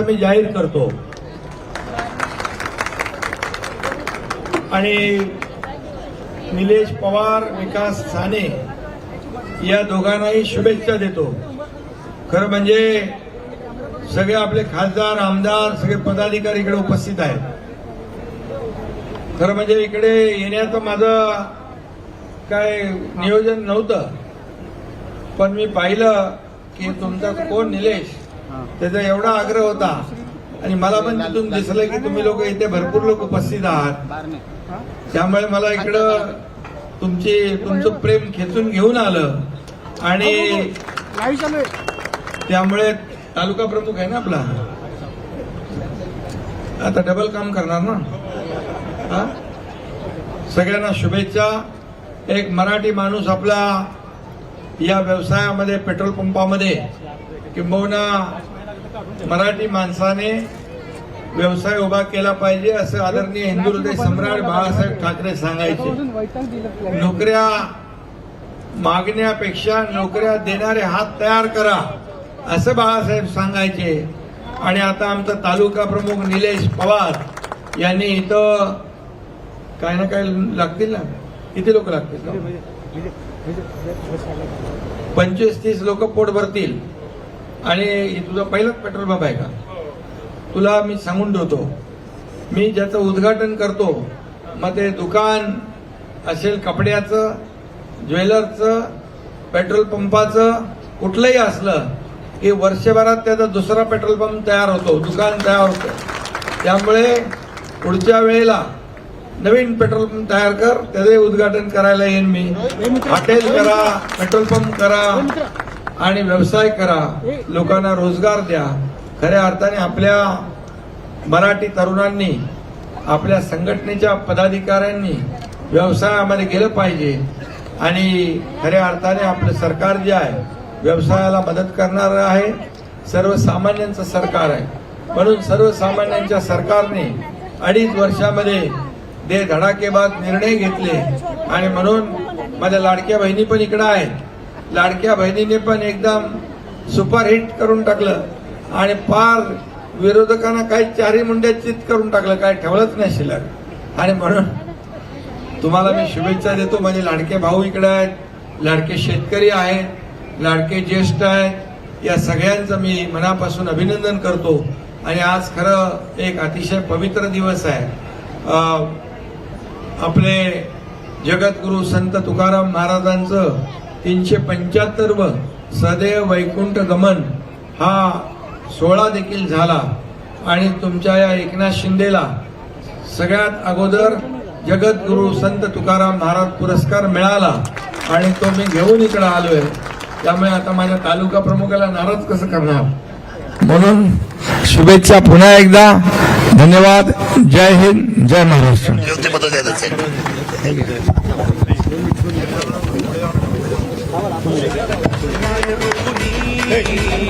असं मी जाहीर करतो. आणि निलेश पवार विकास साने या दोघांनाही शुभेच्छा देतो. खरं म्हणजे सगळे आपले खासदार आमदार सगळे पदाधिकारी इकडे उपस्थित आहेत. खरं म्हणजे इकडे येण्याचं माझं काय नियोजन नव्हतं. पण मी पाहिलं की तुमचा कोण निलेश? त्याचा एवढा आग्रह होता. आणि मला पण तिथून दिसलं की तुम्ही लोक इथे भरपूर लोक उपस्थित आहात. त्यामुळे मला इकडं तुमची तुमचं प्रेम खेचून घेऊन आलं. आणि त्यामुळे तालुका प्रमुख आहे ना आपला? आता डबल काम करणार ना? हा? सगळ्यांना शुभेच्छा. एक मराठी माणूस आपला या व्यवसायामध्ये पेट्रोल पंपामध्ये किंबहुना मराठी माणसाने व्यवसाय उभा केला पाहिजे असं आदरणीय हिंदू हृदय सम्राट बाळासाहेब ठाकरे सांगायचे. नोकऱ्या मागण्यापेक्षा नोकऱ्या देणारे हात तयार करा असं बाळासाहेब सांगायचे. आणि आता आमचा तालुका प्रमुख निलेश पवार यांनी इथं काय ना काय लागतील ना? किती लोक लागतील? पंचवीस तीस लोक पोट भरतील. आणि तुझा पहिलाच पेट्रोल पंप आहे का? तुला मी सांगून ठेवतो. मी ज्याचं उद्घाटन करतो मग ते दुकान असेल कपड्याचं ज्वेलरचं पेट्रोल पंपाचं कुठलंही असलं की वर्षभरात त्याचा दुसरा पेट्रोल पंप तयार होतो दुकान तयार होतं. त्यामुळे पुढच्या वेळेला नवीन पेट्रोल पंप तयार कर त्याचे उद्घाटन करायला येईन मी. हॉटेल करा पेट्रोल पंप करा. आणि व्यवसाय करा. लोकांना रोजगार द्या. खऱ्या अर्थाने आपल्या मराठी तरुणांनी आपल्या संघटनेच्या पदाधिकाऱ्यांनी व्यवसायामध्ये गेलं पाहिजे. आणि खऱ्या अर्थाने आपलं सरकार जे आहे व्यवसायाला मदत करणार आहे सर्वसामान्यांचं सरकार आहे. म्हणून सर्वसामान्यांच्या सरकारने अडीच वर्षामध्ये दे धडाकेबाद निर्णय घेतले. आणि म्हणून माझ्या लाडक्या बहिणी पण इकडं आहेत. लाडक्या बहिणीने पण एकदम सुपरहिट करून टाकलं. आणि फार विरोधकांना काही चारी चित करून टाकलं काय ठेवलंच नाही शिल्लक. आणि म्हणून तुम्हाला मी शुभेच्छा देतो माझे लाडके भाऊ इकडे आहेत लाडके शेतकरी आहेत लाडके ज्येष्ठ आहेत या सगळ्यांचं मी मनापासून अभिनंदन करतो. आणि आज खरं एक अतिशय पवित्र दिवस आहे. आपले जगद्गुरु संत तुकाराम महाराजांचं तीनशे पंच्याहत्तर सदैव वैकुंठ गमन हा सोहळा देखील झाला. आणि तुमच्या या एकनाथ शिंदेला सगळ्यात अगोदर जगद्गुरु संत तुकाराम महाराज पुरस्कार मिळाला. आणि तो मी घेऊन इकडे आलोय. त्यामुळे आता माझ्या तालुका प्रमुखाला नाराज कसं करणार? म्हणून शुभेच्छा पुन्हा एकदा. धन्यवाद. जय हिंद. जय महाराष्ट्र. Hey.